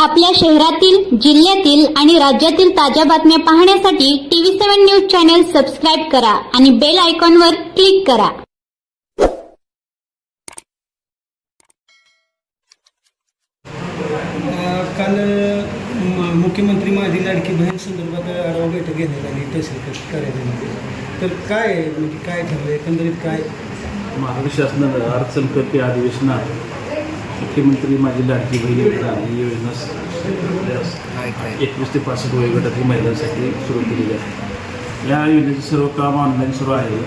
आपल्या शहरातील जिल्ह्यातील आणि राज्यातील ताज्या बातम्या पाहण्यासाठी TV seven news channel subscribe करा आणि बेल आयकॉनवर क्लिक करा. काल मुख्यमंत्री माझी लाडकी बहीण संदर्भात आढावा बैठक घेण्यात आली तहसील कार्यालयामध्ये. तर काय आहे? म्हणजे काय ठरलं एकंदरीत काय? महाराष्ट्र शासनानं अर्थसंकल्पी अधिवेशनात मुख्यमंत्री माझी लाडकी बहीण योजना ही योजना एकवीस ते पासष्ट वयोगटातील महिलांसाठी सुरू केलेली आहे. या योजनेचं सर्व काम ऑनलाईन सुरू आहे.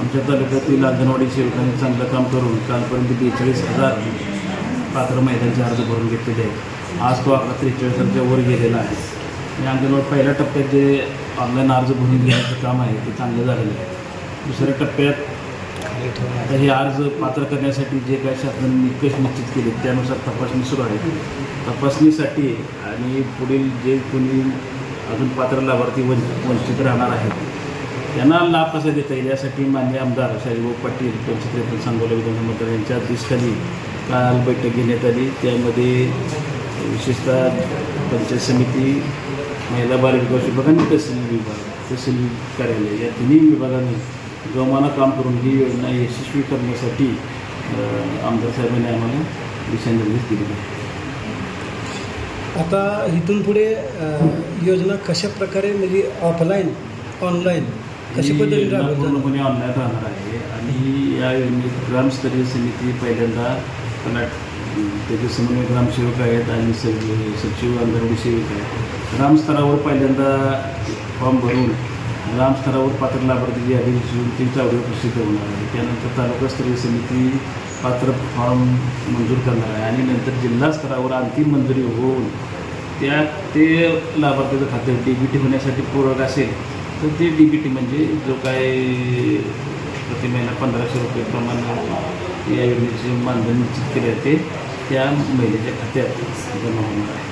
आमच्या तालुक्यातील अंगणवाडी सेवकांनी चांगलं काम करून कालपर्यंत बेचाळीस हजार पात्र महिलांचे अर्ज भरून घेतलेले आहेत. आज तो आकडा त्रेचाळीस हजारच्या वर गेलेला आहे. आणि अंगणवाडी पहिल्या टप्प्यात जे ऑनलाईन अर्ज भरून घेण्याचं काम आहे ते चांगलं झालेलं आहे. दुसऱ्या टप्प्यात आता हे अर्ज पात्र करण्यासाठी जे काही शासनाने निकष निश्चित केले त्यानुसार तपासणी सुरू आहे. तपासणीसाठी आणि पुढील जे कोणी अजून पात्र लाभार्थी वन वंचित राहणार आहेत त्यांना लाभ कसा देता येईल यासाठी मान्य आमदार शाहीभाऊ पाटील पंचक्रेतन सांगोला विधानसभा मतदार यांच्या अध्यक्षतेखाली काल बैठक घेण्यात आली. त्यामध्ये विशेषतः पंचायत समिती महिला बाल विकास विभाग आणि तहसील विभाग तहसील कार्यालय या तिन्ही विभागांनी जोमानं काम करून ही योजना यशस्वी करण्यासाठी आमदार साहेबांनी आम्हाला दिशानिर्देश दिलेले आहे आता इथून पुढे योजना कशा प्रकारे म्हणजे ऑफलाईन ऑनलाईन कशा पूर्णपणे ऑनलाईन राहणार आहे आणि या योजनेत ग्रामस्तरीय समिती पहिल्यांदा त्याचे समन्वय ग्रामसेवक आहेत आणि सचिव सचिव अंगणवाडी सेवक आहेत. ग्रामस्तरावर पहिल्यांदा फॉर्म भरून ग्रामस्तरावर पात्र लाभार्थीची यादी दिसून ती चावडीवर प्रसिद्ध होणार आहे त्यानंतर तालुकास्तरीय समिती पात्र फॉर्म मंजूर करणार आहे. आणि नंतर जिल्हा स्तरावर अंतिम मंजुरी होऊन त्या ते लाभार्थीचं खातं डी बी टी होण्यासाठी पूरक असेल तर ते डी बी टी म्हणजे जो काय प्रति महिना पंधराशे रुपये प्रमाणे या योजनेचे मानधन निश्चित केले आहे ते त्या महिलेच्या खात्यात जमा होणार आहे.